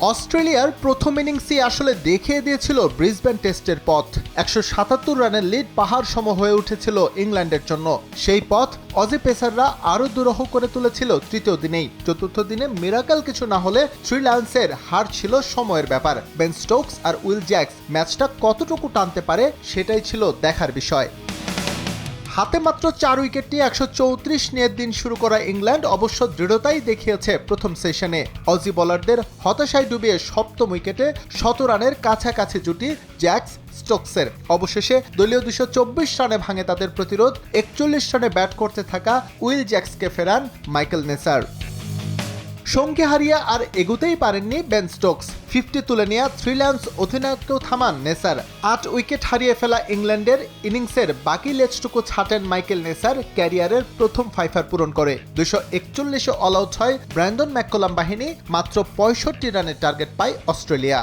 অস্ট্রেলিয়ার প্রথম ইনিংসই আসলে দেখিয়ে দিয়েছিল ব্রিসবেন টেস্টের পথ। একশো সাতাত্তর রানের লিড পাহাড় সম হয়ে উঠেছিল ইংল্যান্ডের জন্য। সেই পথ অজি পেসাররা আরও দুরহ করে তুলেছিল তৃতীয় দিনেই। চতুর্থ দিনে মিরাকাল কিছু না হলে থ্রি হার ছিল সময়ের ব্যাপার। বেন স্টোকস আর উইল জ্যাক্স ম্যাচটা কতটুকু টানতে পারে সেটাই ছিল দেখার বিষয়। হাতে মাত্র চার উইকেটটি একশো চৌত্রিশ নিয়ে দিন শুরু করা ইংল্যান্ড অবশ্য দৃঢ়তাই দেখিয়েছে প্রথম সেশনে। অজি বলারদের হতাশায় ডুবিয়ে সপ্তম উইকেটে শত রানের কাছাকাছি জুটি জ্যাক্স স্টোকসের। অবশেষে দলীয় দুশো চব্বিশ রানে ভাঙে তাদের প্রতিরোধ। একচল্লিশ রানে ব্যাট করতে থাকা উইল জ্যাক্সকে ফেরান মাইকেল নেসার। সঙ্গে হারিয়ে আর এগোতেই পারেননি বেন স্টোকস। ফিফটি তুলে নেওয়া থ্রিল্যান্স অধিনায়ককেও থামান নেসার। আট উইকেট হারিয়ে ফেলা ইংল্যান্ডের ইনিংসের বাকি লেজটুকু ছাটেন মাইকেল নেসার ক্যারিয়ারের প্রথম ফাইফার পূরণ করে। দুশো একচল্লিশে অল আউট হয় ব্র্যান্ডন ম্যাককোলাম বাহিনী, মাত্র পঁয়ষট্টি রানের টার্গেট পায় অস্ট্রেলিয়া।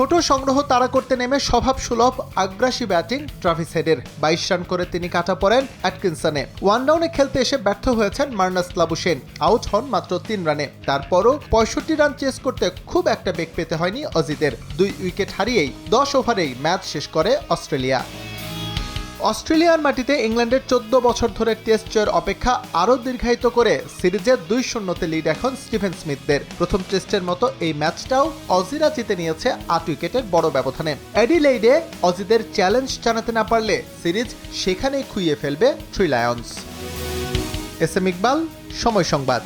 ছোট সংগ্রহ তাড়া করতে নেমে স্বভাব সুলভ, আগ্রাসী ব্যাটিং ট্রাভিস হেডের। বাইশ রান করে তিনি কাটা পড়েন অ্যাটকিনসনে। ওয়ান ডাউনে খেলতে এসে ব্যর্থ হয়েছেন মার্নাস লাবুসেন আউট হন মাত্র তিন রানে। তারপরও পঁয়ষট্টি রান চেস করতে খুব একটা বেগ পেতে হয়নি অজিদের দুই উইকেট হারিয়েই দশ ওভারেই ম্যাচ শেষ করে অস্ট্রেলিয়া। অস্ট্রেলিয়ার মাটিতে ইংল্যান্ডের চোদ্দ বছর ধরে টেস্ট জয়ের অপেক্ষা আরও দীর্ঘায়িত করে সিরিজের দুই শূন্যতে লিড এখন স্টিফেন স্মিথদের। প্রথম টেস্টের মতো এই ম্যাচটাও অজিরা জিতে নিয়েছে আট উইকেটের বড় ব্যবধানে। অ্যাডিলেইডে অজিদের চ্যালেঞ্জ জানাতে না পারলে সিরিজ সেখানেই খুইয়ে ফেলবে Three Lions S M Iqbal, Somoy Sangbad.